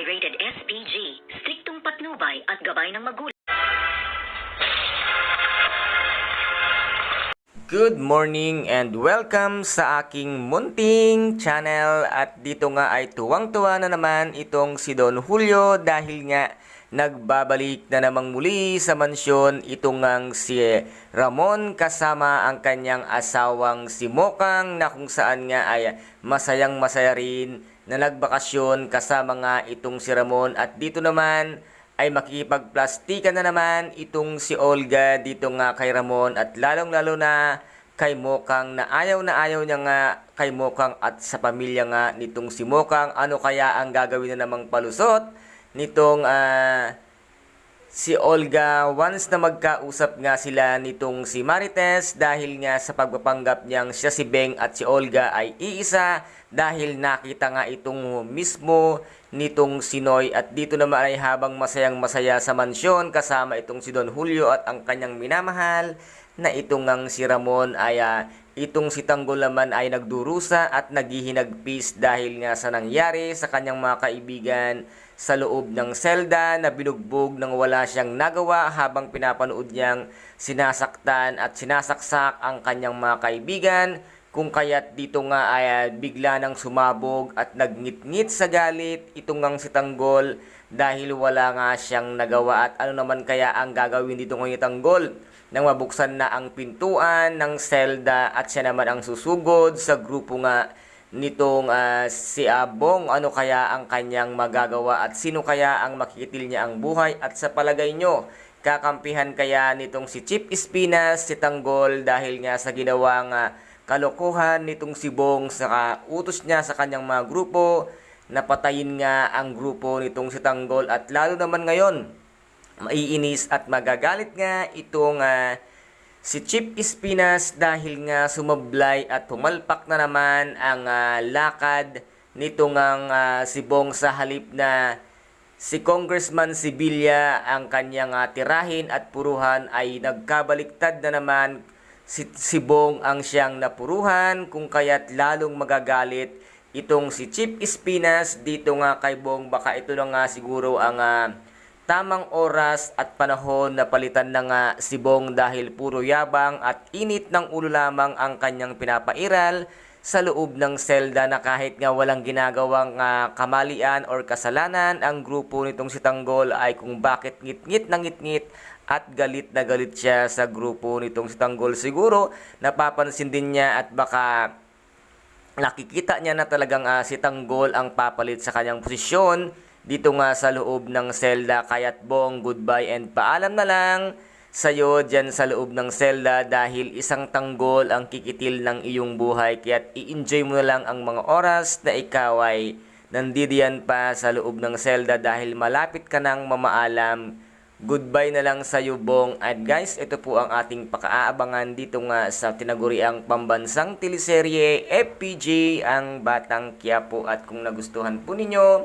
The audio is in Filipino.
ay rated SPG, striktong patnubay at gabay ng magulang. Good morning and welcome sa aking munting channel at dito nga ay tuwang-tuwa na naman itong si Don Julio dahil nga nagbabalik na namang muli sa mansyon itong ngang si Ramon kasama ang kanyang asawang si Mokang na kung saan nga ay masayang masaya rin na nagbakasyon kasama nga itong si Ramon at dito naman ay makikipagplastikan na naman itong si Olga dito nga kay Ramon at lalong-lalo na kay Mokang na ayaw na ayaw niya nga kay Mokang at sa pamilya nga nitong si Mokang. Ano kaya ang gagawin na namang palusot nitong ah, si Olga once na magkausap nga sila nitong si Marites dahil nga sa pagpapanggap niyang siya si Beng at si Olga ay iisa dahil nakita nga itong mismo nitong si Noy. At dito naman ay habang masayang masaya sa mansyon kasama itong si Don Julio at ang kanyang minamahal na itong ngang si Ramon. Ay ah, itong si Tanggol naman ay nagdurusa at naghihinagpis dahil nga sa nangyari sa kanyang mga kaibigan sa loob ng selda na binugbog nang wala siyang nagawa habang pinapanood niyang sinasaktan at sinasaksak ang kanyang mga kaibigan. Kung kaya't dito nga ay bigla nang sumabog at nagngit-ngit sa galit itong ngang si Tanggol dahil wala nga siyang nagawa. At ano naman kaya ang gagawin dito ng Tanggol? Nang mabuksan na ang pintuan ng selda at siya naman ang susugod sa grupo nga nitong ah, si Abong. Ano kaya ang kanyang magagawa at sino kaya ang makikitil niya ang buhay? At sa palagay nyo kakampihan kaya nitong si Chip Espinas si Tanggol dahil nga sa ginawang ah, kalokohan nitong si Bong sa utos niya sa kanyang mga grupo. Napatayin nga ang grupo nitong si Tanggol at lalo naman ngayon maiinis at magagalit nga itong ah, si Chip Espinas dahil nga sumablay at pumalpak na naman ang ah, lakad nitong ang ah, si Bong sa halip na si Congressman Sibilya ang kanyang ah, tirahin at puruhan ay nagkabaliktad na naman. Si, si Bong ang siyang napuruhan kung kaya't lalong magagalit itong si Chip Espinas dito nga kay Bong. Baka ito na nga siguro ang ah, tamang oras at panahon na palitan na nga si Bong dahil puro yabang at init ng ulo lamang ang kanyang pinapairal sa loob ng selda na kahit nga walang ginagawang ah, kamalian or kasalanan ang grupo nitong si Tanggol ay kung bakit ngit-ngit na ngit-ngit at galit na galit siya sa grupo nitong si Tanggol. Siguro napapansin din niya at baka nakikita niya na talagang ah, si Tanggol ang papalit sa kanyang posisyon dito nga sa loob ng selda kaya't bong goodbye and paalam na lang sa'yo dyan sa loob ng selda dahil isang tanggol ang kikitil ng iyong buhay kaya't i-enjoy mo na lang ang mga oras na ikaw ay nandidiyan pa sa loob ng selda dahil malapit ka nang mamaalam Goodbye na lang sa iyo, Bong. At guys, ito po ang ating pakaaabangan dito nga sa tinaguriang pambansang teleserye FPG, ang Batang Quiapo. At kung nagustuhan po ninyo